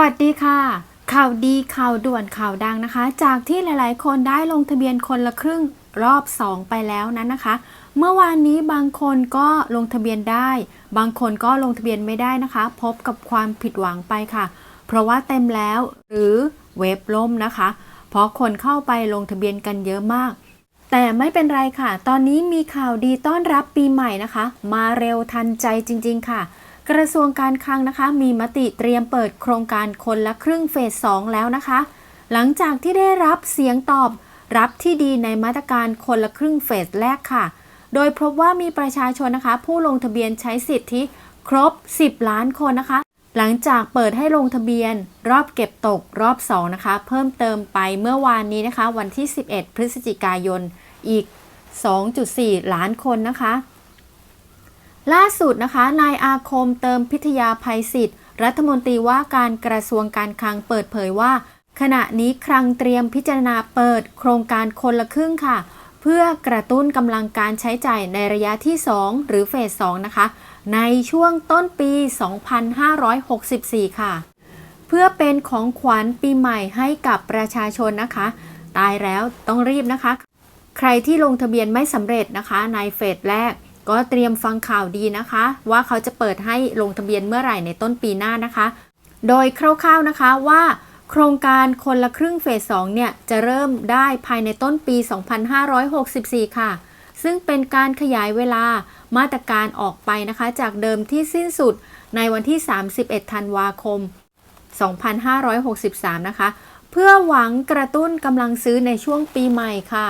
วัสดีค่ะ ข่าวดีข่าวด่วนข่าวดังนะคะ จากที่หลายๆ คนได้ลงทะเบียนคนละครึ่งรอบ 2 ไปแล้วนั้นนะคะ เมื่อวานนี้บางคนก็ลงทะเบียนได้ บางคนก็ลงทะเบียนไม่ได้นะคะ พบกับความผิดหวังไปค่ะ เพราะว่าเต็มแล้วหรือเว็บล่มนะคะ เพราะคนเข้าไปลงทะเบียนกันเยอะมาก แต่ไม่เป็นไรค่ะ ตอนนี้มีข่าวดีต้อนรับปีใหม่นะคะ มาเร็วทันใจจริง ๆ ค่ะ กระทรวงการคลังนะคะ มีมติเตรียมเปิดโครงการคนละครึ่งเฟส 2 แล้วนะคะ หลังจากที่ได้รับเสียงตอบรับที่ดีในมาตรการคนละครึ่งเฟสแรกค่ะ โดยพบว่ามีประชาชนนะคะ ผู้ลงทะเบียนใช้สิทธิครบ 10 ล้านคนนะคะ หลังจากเปิดให้ลงทะเบียน รอบเก็บตกรอบ 2 นะคะ เพิ่มเติมไปเมื่อวานนี้นะคะ วันที่ 11 พฤศจิกายนอีก 2.4 ล้านคนนะคะ ล่าสุดนะคะ นายอาคมเติมพิทยาภัยศิษย์รัฐมนตรีว่าการกระทรวงการคลังเปิดเผยว่า ขณะนี้คลังเตรียมพิจารณาเปิดโครงการคนละครึ่งค่ะ เพื่อกระตุ้นกำลังการใช้จ่ายในระยะที่ 2 หรือเฟส 2 นะคะ ในช่วงต้นปี 2564 ค่ะ เพื่อเป็นของขวัญปีใหม่ให้กับประชาชนนะคะ ตายแล้วต้องรีบนะคะ ใครที่ลงทะเบียนไม่สำเร็จนะคะในเฟสแรก ก็เตรียมฟังข่าวดีนะคะ ว่าเขาจะเปิดให้ลงทะเบียนเมื่อไหร่ในต้นปีหน้านะคะ โดยคร่าวๆนะคะว่าโครงการคนละครึ่งเฟส2เนี่ยจะเริ่มได้ภายในต้นปี 2564 ค่ะ ซึ่งเป็นการขยายเวลามาตรการออกไปนะคะ จากเดิมที่สิ้นสุดในวันที่ 31 ธันวาคม 2563 นะคะ เพื่อหวังกระตุ้นกำลังซื้อในช่วงปีใหม่ค่ะ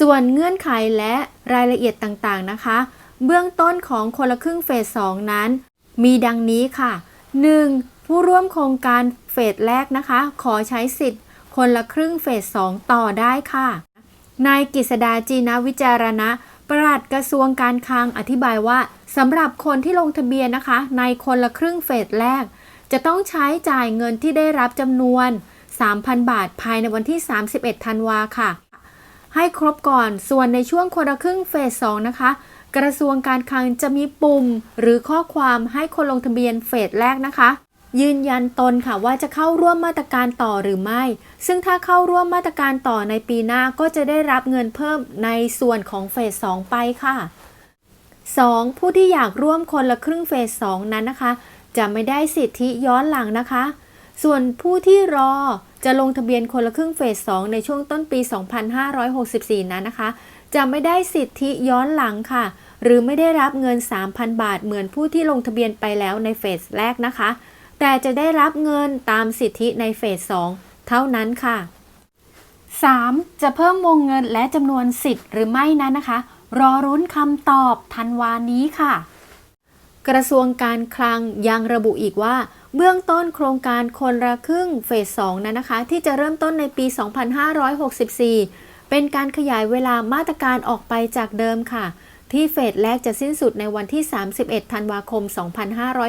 ส่วนเงื่อนไขและรายละเอียดต่างๆนะคะ เบื้องต้นของคนละครึ่งเฟส 2 นั้น มีดังนี้ค่ะ 1. ผู้ร่วมโครงการเฟสแรกนะคะ ขอใช้สิทธิ์คนละครึ่งเฟส 2 ต่อได้ค่ะ นายกฤษดาจีนวิจารณะปลัดกระทรวงการคลังอธิบายว่าสำหรับคนที่ลงทะเบียนนะคะ ในคนละครึ่งเฟสแรก จะต้องใช้จ่ายเงินที่ได้รับจำนวน 3,000 บาทภายในวันที่ 31 ธันวาค่ะ ให้ครบก่อน ส่วนในช่วงคนละครึ่งเฟส2นะคะ กระทรวงการคลังจะมีปุ่ม หรือข้อความให้คนลงทะเบียนเฟสแรกนะคะ ยืนยันตนค่ะว่าจะเข้าร่วมมาตรการต่อหรือไม่ ซึ่งถ้าเข้าร่วมมาตรการต่อในปีหน้าก็จะได้รับเงินเพิ่มในส่วนของเฟส2ไปค่ะ 2. ผู้ที่อยากร่วมคนละครึ่งเฟส2นั้นนะคะ จะไม่ได้สิทธิย้อนหลังนะคะ ส่วนผู้ที่รอ จะลงทะเบียนคนละครึ่งเฟส 2 ในช่วงต้นปี 2564 นั้นนะคะ จะไม่ได้สิทธิย้อนหลังค่ะ หรือไม่ได้รับเงิน 3,000 บาทเหมือนผู้ที่ลงทะเบียนไปแล้วในเฟสแรกนะคะ แต่จะได้รับเงินตามสิทธิในเฟส 2 เท่านั้นค่ะ 3. จะเพิ่มวงเงินและจำนวนสิทธิ์หรือไม่นั้นนะคะ รอรุ้นคำตอบธันวานี้ค่ะ กระทรวงการคลังยังระบุอีกว่า เบื้องต้นโครงการคนละครึ่งเฟส 2 นั้นนะคะ ที่จะเริ่มต้นในปี 2564 เป็นการขยายเวลามาตรการออกไปจากเดิมค่ะ ที่เฟสแรกจะสิ้นสุดในวันที่ 31 ธันวาคม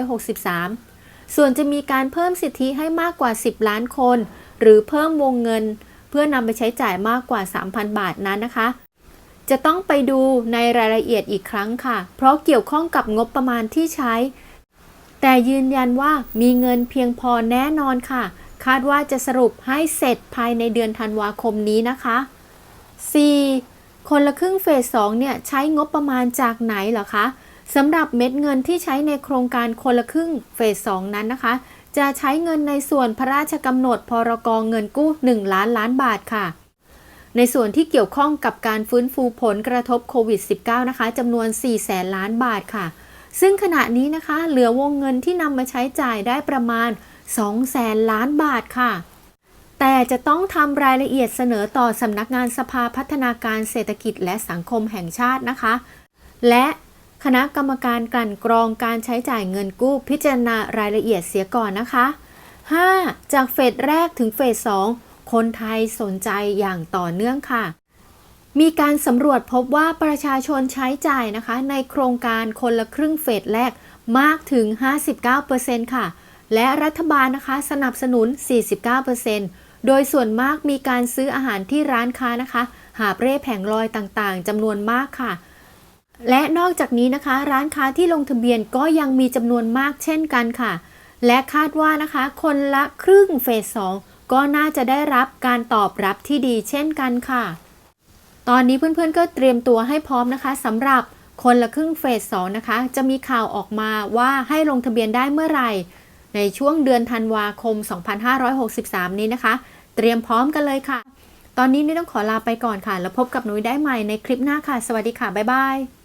2563 ส่วนจะมีการเพิ่มสิทธิให้มากกว่า 10 ล้านคน หรือเพิ่มวงเงิน เพื่อนำไปใช้จ่ายมากกว่า 3,000 บาทนั้นนะคะ จะต้องไปดูในรายละเอียดอีกครั้งค่ะ เพราะเกี่ยวข้องกับงบประมาณที่ใช้ แต่ยืนยันว่ามีเงินเพียงพอแน่นอนค่ะ คาดว่าจะสรุปให้เสร็จภายในเดือนธันวาคมนี้นะคะ 4. คนละครึ่งเฟส2เนี่ยใช้งบประมาณจากไหนเหรอคะสำหรับเม็ดเงินที่ใช้ในโครงการคนละครึ่งเฟส2นั้นนะคะ จะใช้เงินในส่วนพระราชกำหนดพรกองเงินกู้ 1 ล้านล้านบาทค่ะ ในส่วนที่เกี่ยวข้องกับการฟื้นฟูผลกระทบโควิด -19 นะคะจำนวน 4 แสนล้านบาทค่ะ ซึ่งขณะนี้นะคะเหลือวงเงินที่นำมาใช้จ่ายได้ประมาณ 2 แสนล้านบาทค่ะ แต่จะต้องทำรายละเอียดเสนอต่อสำนักงานสภาพัฒนาการเศรษฐกิจและสังคมแห่งชาตินะคะ และคณะกรรมการกลั่นกรองการใช้จ่ายเงินกู้พิจารณารายละเอียดเสียก่อนนะคะ 5. จากเฟสแรกถึงเฟส2 คนไทยสนใจอย่างต่อเนื่องค่ะ มีการสำรวจพบว่าประชาชนใช้จ่ายนะคะ ในโครงการคนละครึ่งเฟสแรกมากถึง 59%ค่ะ และรัฐบาลนะคะสนับสนุน 49%โดยส่วนมากมีการซื้ออาหารที่ร้านค้านะคะ หาเร่แผงลอยต่างๆจำนวนมากค่ะ และนอกจากนี้นะคะ ร้านค้าที่ลงทะเบียนก็ยังมีจำนวนมากเช่นกันค่ะ และคาดว่านะคะ คนละครึ่งเฟส2 ก็น่าจะได้รับการตอบรับที่ดีเช่นกันค่ะ ตอนนี้เพื่อนๆก็เตรียมตัวให้พร้อมนะคะสำหรับคนละครึ่งเฟส2นะคะ จะมีข่าวออกมาว่าให้ลงทะเบียนได้เมื่อไหร่ ในช่วงเดือนธันวาคม 2563 นี้นะคะ เตรียมพร้อมกันเลยค่ะ ตอนนี้นุ้ยต้องขอลาไปก่อนค่ะ แล้วพบกับนุ้ยได้ใหม่ในคลิปหน้าค่ะ สวัสดีค่ะ บ๊ายบาย